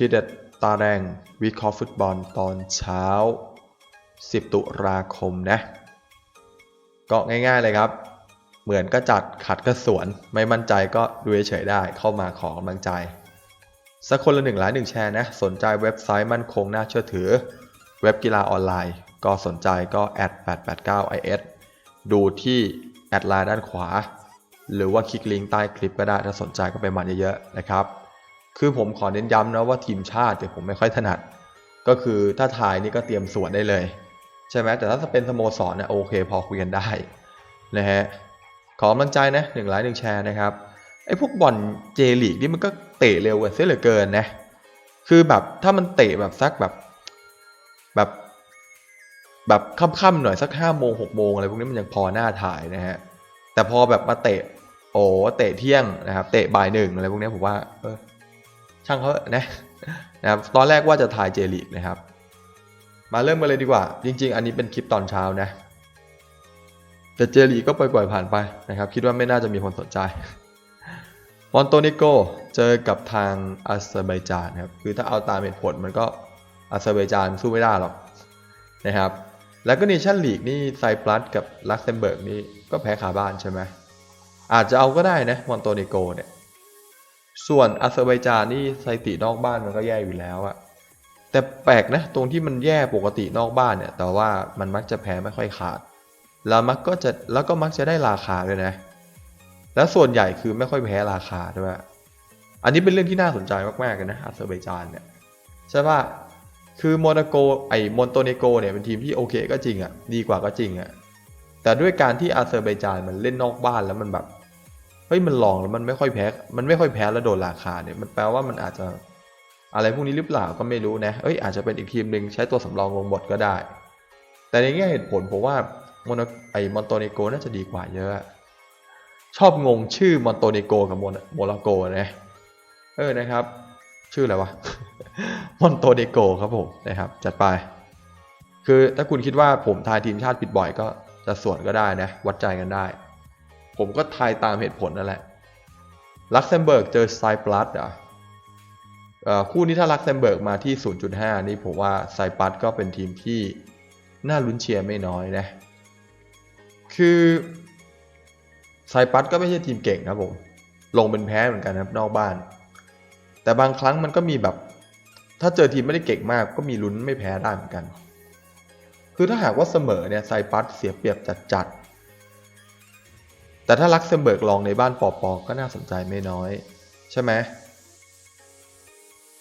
ทีเด็ดตาแดงวิเคราะห์ฟุตบอลตอนเช้า 10 ตุลาคมนะก็ง่ายๆเลยครับ เหมือนก็จัดขัดก็สวน ไม่มั่นใจก็ดูเฉยได้เข้ามาขอกำลังใจ สักคนละหนึ่งไลค์หนึ่งแชร์นะ สนใจเว็บไซต์มั่นคงน่าเชื่อถือ เว็บกีฬาออนไลน์ ก็สนใจก็แอด889 is ดูที่แอดไลน์ด้านขวา หรือว่าคลิกลิงก์ใต้คลิปก็ได้ถ้าสนใจก็ไปมันเยอะๆนะครับ คือผมขอเน้นย้ำนะว่าทีมชาติเนี่ยผมไม่ค่อยถนัด ก็คือถ้าทายนี่ก็เตรียมสวนได้เลย ใช่ไหมแต่ถ้าเป็นสโมสรเนี่ยโอเค พอคุยกันได้นะฮะขอกำลังใจนะหนึ่งไลค์หนึ่งแชร์นะครับไอ้พวกบอลเจลีกนี่มันก็เตะเร็วกันเสียเหลือเกินนะคือแบบถ้ามันเตะแบบสักแบบแบบแบบค่ำๆหน่อยสักห้าโมงหกโมงอะไรพวกนี้มันยังพอหน้าถ่ายนะฮะแต่พอแบบมาเตะโอ้เตะเที่ยงนะครับ เตะบ่ายหนึ่งอะไรพวกนี้ผมว่าเออ ช่างเขาเถอะนะนะครับตอนแรกว่าจะถ่ายเจลีกนะครับ มาเริ่มกันเลยดีกว่า จริง ๆ อันนี้เป็นคลิปตอนเช้านะแต่เจลีกก็ปล่อยๆผ่านไปนะครับ คิดว่าไม่น่าจะมีคนสนใจมอนโตนิโกเจอกับทางอาเซอร์ไบจานครับคือถ้าเอาตามเหตุผลมันก็อาเซอร์ไบจานสู้ไม่ได้หรอกนะครับแล้วก็เนชั่นลีกนี่ไซปรัสกับลักเซมเบิร์กนี่ก็แพ้ขาบ้านใช่ไหมอาจจะเอาก็ได้นะมอนโตนิโกเนี่ย ส่วนอาเซอร์ไบจานนี่สถิตินอกบ้านมันก็แย่อยู่แล้วอะแต่แปลกนะตรงที่มันแย่ปกตินอกบ้านเนี่ย แต่ว่ามันมักจะแพ้ไม่ค่อยขาด แล้วมักก็จะแล้วก็มักจะได้ราคาด้วยนะ แล้วส่วนใหญ่คือไม่ค่อยแพ้ราคาด้วยอันนี้เป็นเรื่องที่น่าสนใจมากๆเลยนะอาเซอร์ไบจานเนี่ยใช่ป่ะคือโมนาโกไอมอนโตเนโกเนี่ยเป็นทีมที่โอเคก็จริงอะ่ะดีกว่าก็จริงอะ่ะแต่ด้วยการที่อาเซอร์ไบจานมันเล่นนอกบ้านแล้วมันแบบ เฮ้ยมันลองแล้วมันไม่ค่อยแพ้ มันไม่ค่อยแพ้แล้วโดนราคาเนี่ยมันแปลว่ามันอาจจะอะไรพวกนี้หรือเปล่าก็ไม่รู้นะเอ้ยอาจจะเป็นอีกทีมหนึ่งใช้ตัวสำรองลงบทก็ได้ แต่ในแง่เหตุผลผมว่าโมนไอมอนโตเนโกน่าจะดีกว่าเยอะ ชอบงงชื่อมอนโตเนโกกับโมนาโมนาโกนะเออนะครับ ชื่ออะไรวะมอนโตเนโกครับผมนะครับ จัดไป คือถ้าคุณคิดว่าผมทายทีมชาติผิดบ่อยก็จะส่วนก็ได้นะ วัดใจกันได้ ผมก็ทายตามเหตุผลนั่นแหละลักเซมเบิร์กเจอไซปรัสเหรอเอ่อคู่นี้ถ้าลักเซมเบิร์กมาที่ 0.5 นี่ผมว่าไซปรัสก็เป็นทีมที่น่าลุ้นเชียร์ไม่น้อยนะ คือไซปรัสก็ไม่ใช่ทีมเก่งครับผม ลงเป็นแพ้เหมือนกันนะครับนอกบ้าน แต่บางครั้งมันก็มีแบบ ถ้าเจอทีมไม่ได้เก่งมาก ก็มีลุ้นไม่แพ้ได้เหมือนกัน คือถ้าหากว่าเสมอเนี่ยไซปัสเสียเปรียบจัดๆ แต่ถ้าลักเซมเบิร์กลองในบ้านปอปอก็น่าสนใจไม่น้อย ใช่ไหม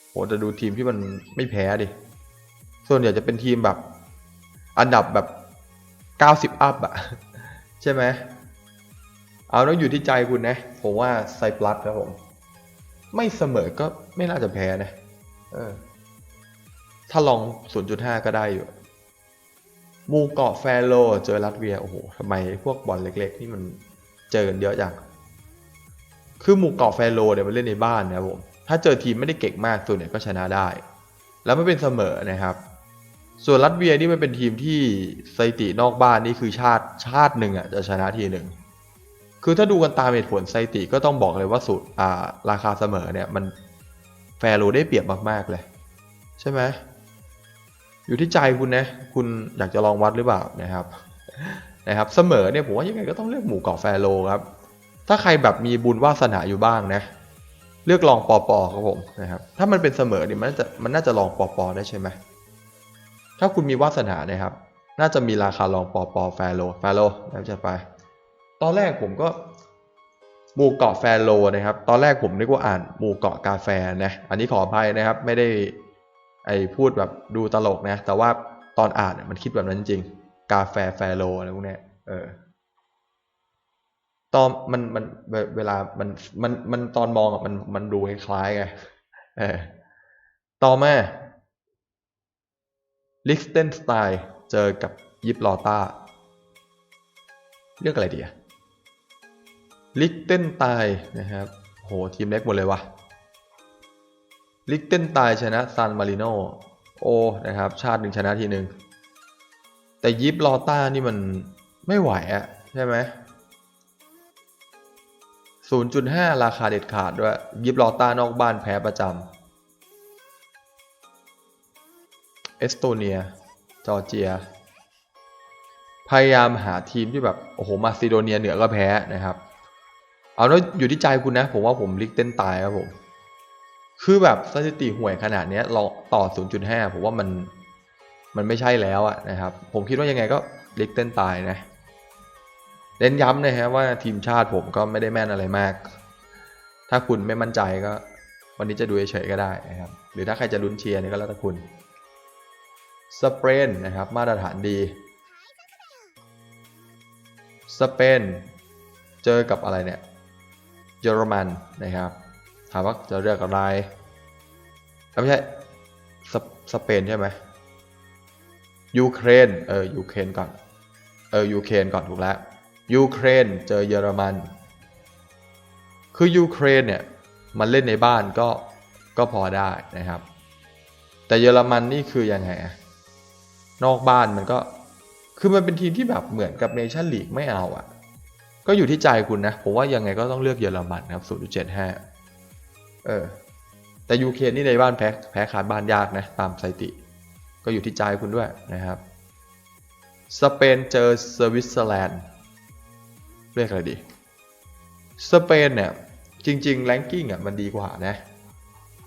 โหจะดูทีมที่มันไม่แพ้ดิ ส่วนใหญ่จะเป็นทีมแบบ อันดับแบบ 90 อัพอะใช่ไหมเอาต้องอยู่ที่ใจคุณนะ ผมว่าไซปลัสครับผม ไม่เสมอก็ไม่น่าจะแพ้นะเออถ้าลอง 0.5 ก็ได้อยู่ มูเกาะแฟโรเจอรัสเวีย โอ้โหทำไมพวกบอลเล็ก ๆ นี่มัน เจอกันเยอะจังคือหมู่เกาะแฟโรเนี่ยมันเล่นในบ้านนะครับผมถ้าเจอทีมไม่ได้เก่งมากส่วนใหญ่ก็ชนะได้ แล้วไม่เป็นเสมอนะครับ ส่วนรัสเวียนี่มันเป็นทีมที่สถิตินอกบ้านนี่คือชาติชาติหนึ่งอะจะชนะทีหนึ่งคือถ้าดูกันตามเหตุผลสถิติก็ต้องบอกเลยว่าสุดอ่าราคาเสมอเนี่ยมันแฟโรได้เปรียบมากๆเลย ใช่ไหมอยู่ที่ใจคุณนะ คุณอยากจะลองวัดหรือเปล่านะครับ นะครับเสมอเนี่ยผมว่ายังไงก็ต้องเลือกหมู่เกาะแฟโรครับ ถ้าใครแบบมีบุญวาสนาอยู่บ้างนะ เลือกลองปอปอครับผมนะครับ ถ้ามันเป็นเสมอเนี่ยมันจะมันน่าจะลองปอปอได้ใช่ไหมถ้าคุณมีวาสนานะครับ น่าจะมีราคาลองปอปอแฟโลแฟโลแล้วจะไป ตอนแรกผมก็หมู่เกาะแฟโลนะครับ ตอนแรกผมนึกว่าอ่านหมู่เกาะกาแฟนะ อันนี้ขออภัยนะครับ ไม่ได้ไอพูดแบบดูตลกนะ แต่ว่าตอนอ่านเนี่ยมันคิดแบบนั้นจริง กาแฟแฟโลอะไรพวกเนี้ยเออตอนมันมันเวลามันมันมันตอนมองอะมันมันดูคล้ายๆไงเออต่อมาลิกสเตนสไตน์เจอกับยิปลอต้าเลือกอะไรดีอะลิกเตนตน์นะครับโหทีมเล็กหมดเลยวะลิกเตนตน์ชนะซานมาริโนโอนะครับ ชาติหนึ่งชนะทีหนึ่ง แต่ยิปลอต้านี่มันไม่ไหวอะใช่ไหม0.5 ราคาเด็ดขาดด้วย ยิบลอต้านอกบ้านแพ้ประจำเอสโตเนีย จอร์เจีย พยายามหาทีมที่แบบ โอ้โห มาซิโดเนียเหนือก็แพ้นะครับ เอาแล้วอยู่ที่ใจคุณนะ ผมว่าผมลิกเต้นตายครับผม คือแบบสถิติห่วยขนาดนี้เราต่อ 0.5 ผมว่ามัน มันไม่ใช่แล้วอะนะครับ ผมคิดว่ายังไงก็ลิกเต้นตายนะเน้นย้ำนะฮะว่าทีมชาติผมก็ไม่ได้แม่นอะไรมาก ถ้าคุณไม่มั่นใจก็ วันนี้จะดูเฉยๆก็ได้นะครับ หรือถ้าใครจะลุ้นเชียร์นี่ก็แล้วแต่คุณสเปนนะครับ มาตรฐานดีสเปนเจอกับอะไรเนี่ยเยอรมันนะครับ ถามว่าจะเลือกอะไรไม่ใช่สเปนใช่ไหม ยูเครนเออยูเครนก่อนเออยูเครนก่อนถูกแล้วยูเครนเจอเยอรมัน คือยูเครนเนี่ยมันเล่นในบ้านก็ก็พอได้นะครับ แต่เยอรมันนี่คือยังไงนอกบ้านมันก็คือมันเป็นทีมที่แบบเหมือนกับเนชั่นลีกไม่เอาอะก็อยู่ที่ใจคุณนะ ผมว่ายังไงก็ต้องเลือกเยอรมันครับ0.75เออแต่ยูเครนนี่ในบ้านแพ้แพ้ขาดบ้านยากนะ ตามสถิติ ก็อยู่ที่ใจคุณด้วยนะครับ สเปนเจอสวิตเซอร์แลนด์เรียกอะไรดี สเปนเนี่ยจริงๆแรงกิ้งอะมันดีกว่านะ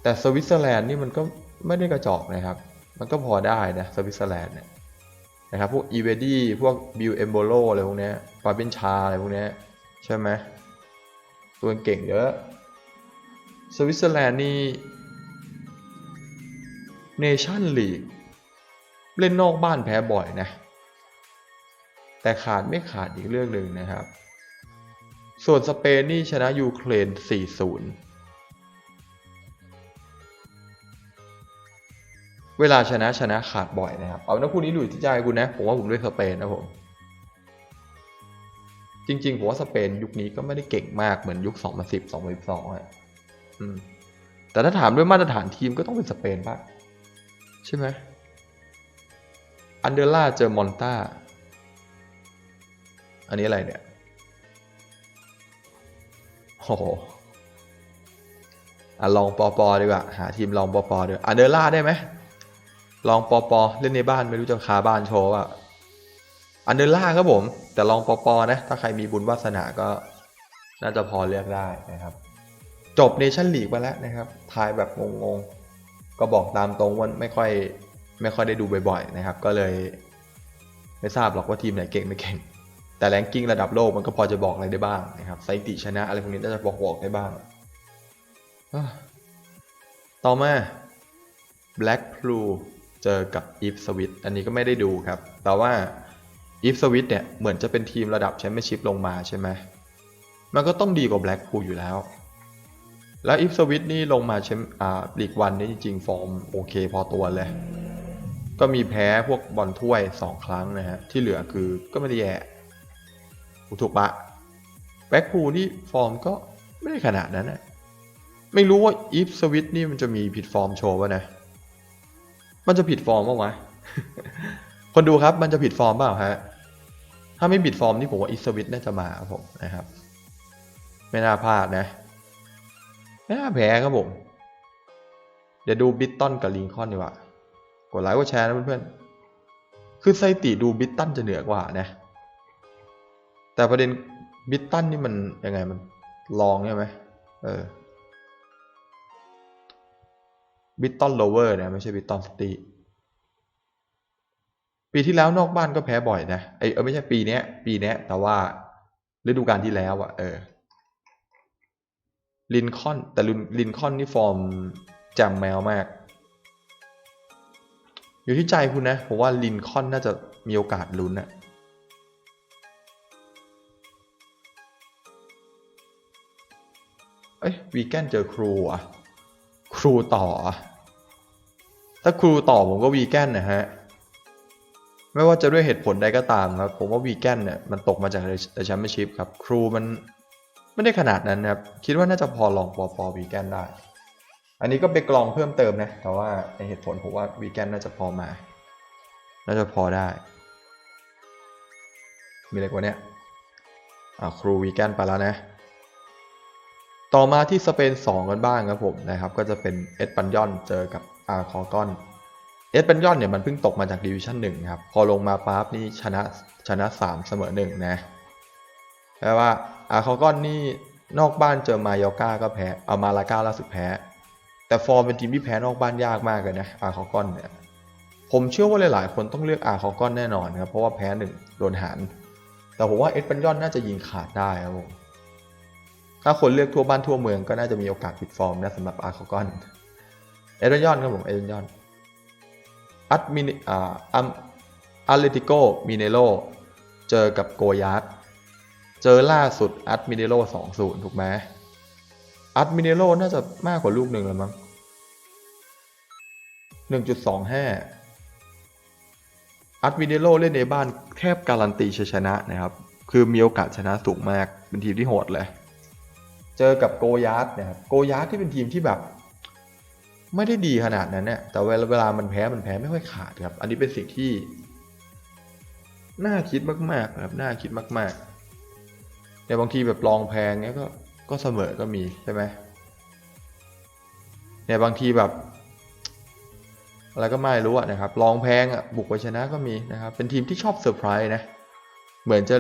แต่สวิตเซอร์แลนด์นี่มันก็ไม่ได้กระจอกนะครับ มันก็พอได้นะสวิตเซอร์แลนด์เนี่ยนะครับพวกอีเวดี้พวกบิลเอมโบโลอะไรพวกเนี้ยฟาเบนชาอะไรพวกเนี้ยใช่ไหมตัวเก่งเยอะสวิตเซอร์แลนด์นี่เนชั่นลีก เล่นนอกบ้านแพ้บ่อยนะ แต่ขาดไม่ขาดอีกเรื่องหนึ่งนะครับ ส่วนสเปนนี่ชนะยูเครน 4-0 เวลาชนะชนะขาดบ่อยนะครับ เอานะคู่นี้ดูที่ใจคุณนะ ผมว่าผมเลือกสเปนนะผม จริงๆ ผมว่าสเปนยุคนี้ก็ไม่ได้เก่งมากเหมือนยุค 2010 2012อะอืมแต่ถ้าถามด้วยมาตรฐานทีมก็ต้องเป็นสเปนป่ะใช่ไหม อันเดอร์ล่าเจอมอนตาอันนี้อะไรเนี่ย โอ้โหอะลองปอปอดีกว่า หาทีมลองปอปอดีกว่าอันเดอร์ล่าได้ไหม ลองปอปอเล่นในบ้านไม่รู้จะคาบ้านโชว์อะอันเดอร์ล่าครับผม แต่ลองปอปอนะ ถ้าใครมีบุญวาสนาก็น่าจะพอเลือกได้นะครับ จบเนชั่นลีกไปแล้วนะครับ ทายแบบงงๆ ก็บอกตามตรงว่าไม่ค่อย ไม่ค่อยได้ดูบ่อยๆนะครับ ก็เลย ไม่ทราบหรอกว่าทีมไหนเก่งไม่เก่ง แต่แรงกิ้งระดับโลกมันก็พอจะบอกอะไรได้บ้างนะครับสถิติชนะอะไรพวกนี้น่าจะบอกบอกได้บ้าง ต่อมา Black Blue เจอกับ e f s w i t อันนี้ก็ไม่ได้ดูครับ แต่ว่า e f s w i t เนี่ยเหมือนจะเป็นทีมระดับแชมเปี้ยนชิพลงมาใช่ไหมมันก็ต้องดีกว่า Black Pool อยู่แล้วแล้ว e f s w i t นี่ลงมาแชมป์อ่าลีกวันนี่จริงๆ ฟอร์มโอเคพอตัวเลย ก็มีแพ้พวกบอลถ้วย 2 ครั้งนะฮะ ที่เหลือคือก็ไม่ได้แย่ถูกปะแบ็คพูนี่ฟอร์มก็ไม่ได้ขนาดนั้นนะไม่รู้ว่าอีฟสวิตนี่มันจะมีผิดฟอร์มโชว์ป่ะนะ มันจะผิดฟอร์มป่าวะคนดูครับมันจะผิดฟอร์มเปล่าฮะ ถ้าไม่ผิดฟอร์มนี่ผมว่าอีฟสวิตน่าจะมาผมนะครับ ไม่น่าพลาดนะ ไม่น่าแพ้ครับผม เดี๋ยวดูบิตตันกับลิงคอนดีกว่า กดไลค์กดแชร์นะเพื่อนๆ คือสถิติดูบิตตันจะเหนือกว่านะ แต่ประเด็นบิตตันนี่มันยังไงมันลองใช่ไหมเออบิตตันโลเวอร์นะไม่ใช่บิตตันสตีปีที่แล้วนอกบ้านก็แพ้บ่อยนะไอเออไม่ใช่ปีเนี้ยปีเนี้ยแต่ว่าฤดูกาลที่แล้วอะเออลินคอนแต่ลินคอนนี่ฟอร์มแจมแมวมาก อยู่ที่ใจคุณนะ ผมว่าลินคอนน่าจะมีโอกาสลุ้นอะเอ้ยวีแกนเจอครูอะครูต่อ ถ้าครูต่อผมก็วีแกนนะฮะ ไม่ว่าจะด้วยเหตุผลใดก็ตามครับ ผมว่าวีแกนเนี่ยมันตกมาจากในแชมเปี้ยนชิพครับ ครูมันไม่ได้ขนาดนั้นนะครับ คิดว่าน่าจะพอลองปอปอวีแกนได้ อันนี้ก็ไปกรองเพิ่มเติมนะ แต่ว่าในเหตุผลผมว่าวีแกนน่าจะพอมา น่าจะพอได้ มีอะไรกว่านี้อ่าครูวีแกนไปแล้วนะ ต่อมาที่สเปน 2 กันบ้างครับผมนะครับ ก็จะเป็นเอสปันยอนเจอกับอาร์คอกอนเอสเปนยอนเนี่ยมันเพิ่งตกมาจากดิวิชั่นหนึ่งครับ พอลงมาปั๊บนี่ชนะชนะสามเสมอหนึ่งนะแปลว่าอาร์คอกอนนี่นอกบ้านเจอมายอก้าก็แพ้เอามาลาก้าล่าสุดแพ้ แต่ฟอร์มเป็นทีมที่แพ้นอกบ้านยากมากเลยนะอาร์คอกอนเนี่ยผมเชื่อว่าหลายๆ คนต้องเลือกอาร์คอกอนแน่นอนครับเพราะว่าแพ้หนึ่งโดนหาร แต่ผมว่าเอสเปนยอนน่าจะยิงขาดได้ครับผมถ้าคนเลือกทั่วบ้านทั่วเมืองก็น่าจะมีโอกาสปิดฟอร์มนะสำหรับอาร์คอกอนเอเดนยอนครับผมเอเดนยอนอัตมินอ่าอัมอาเลติโกมิเนโลเจอกับโกยาร์เจอล่าสุดอัตมิเนโลสองศูนย์ถูกไหม อัตมิเนโลน่าจะมากกว่าลูกหนึ่งแล้วมั้งหนึ่งจุดสองห้าอัตมิเนโลเล่นในบ้านแทบการันตีชัยชนะนะครับ คือมีโอกาสชนะสูงมาก เป็นทีมที่โหดเลย เจอกับโกยาร์ดนะครับ โกยาร์ดที่เป็นทีมที่แบบ ไม่ได้ดีขนาดนั้นเนี่ยแต่เวลาเวลามันแพ้มันแพ้ไม่ค่อยขาดครับ อันนี้เป็นสิ่งที่ น่าคิดมากๆนะครับ น่าคิดมาก ๆ แต่บางทีแบบลองแพงเนี้ยก็ ก็เสมอก็มีใช่ไหมเนี่ยบางทีแบบอะไรก็ไม่รู้นะครับลองแพงอะบุกไปชนะก็มีนะครับ เป็นทีมที่ชอบเซอร์ไพรส์นะ เหมือนจะ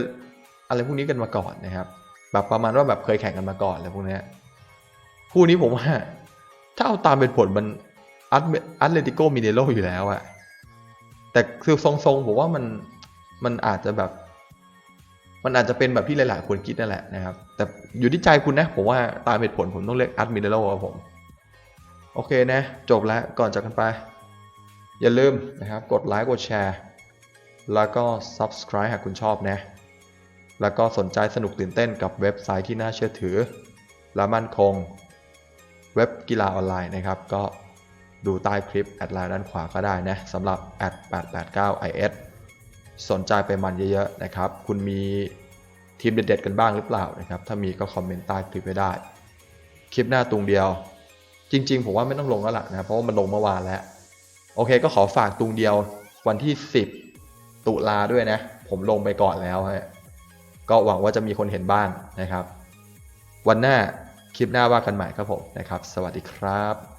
อะไรพวกนี้กันมาก่อนนะครับ แบบประมาณว่าแบบเคยแข่งกันมาก่อนอะไรพวกนี้คู่นี้ผมว่า ถ้าเอาตามเป็นผลมันอัตอัตเลติโกมิเนโลอยู่แล้วอะแต่คือทรงๆผมว่ามันมันอาจจะแบบ มันอาจจะเป็นแบบที่หลายๆคนคิดนั่นแหละนะครับ แต่อยู่ที่ใจคุณนะ ผมว่าตามเหตุผลผมต้องเลือกอัตมิเนโลครับผม โอเคนะ จบแล้วก่อนจากกันไป อย่าลืมนะครับ กดไลค์กดแชร์ แล้วก็ Subscribe หากคุณชอบนะ แล้วก็สนใจสนุกตื่นเต้นกับเว็บไซต์ที่น่าเชื่อถือ และมั่นคง เว็บกีฬาออนไลน์นะครับ ก็ดูใต้คลิปแอดไลน์ด้านขวาก็ได้นะสำหรับ 889is สนใจไปมันเยอะๆนะครับ คุณมีทีมเด็ดๆกันบ้างหรือเปล่านะครับ ถ้ามีก็คอมเมนต์ใต้คลิปไว้ได้ คลิปหน้าตุงเดียว จริง ๆ ผมว่าไม่ต้องลงแล้วล่ะนะเพราะว่ามันลงเมื่อวานแล้ว โอเคก็ขอฝากตุงเดียววันที่ 10 ตุลาด้วยนะ ผมลงไปก่อนแล้วฮะก็หวังว่าจะมีคนเห็นบ้างนะครับ วันหน้าคลิปหน้าว่ากันใหม่ครับผมนะครับ สวัสดีครับ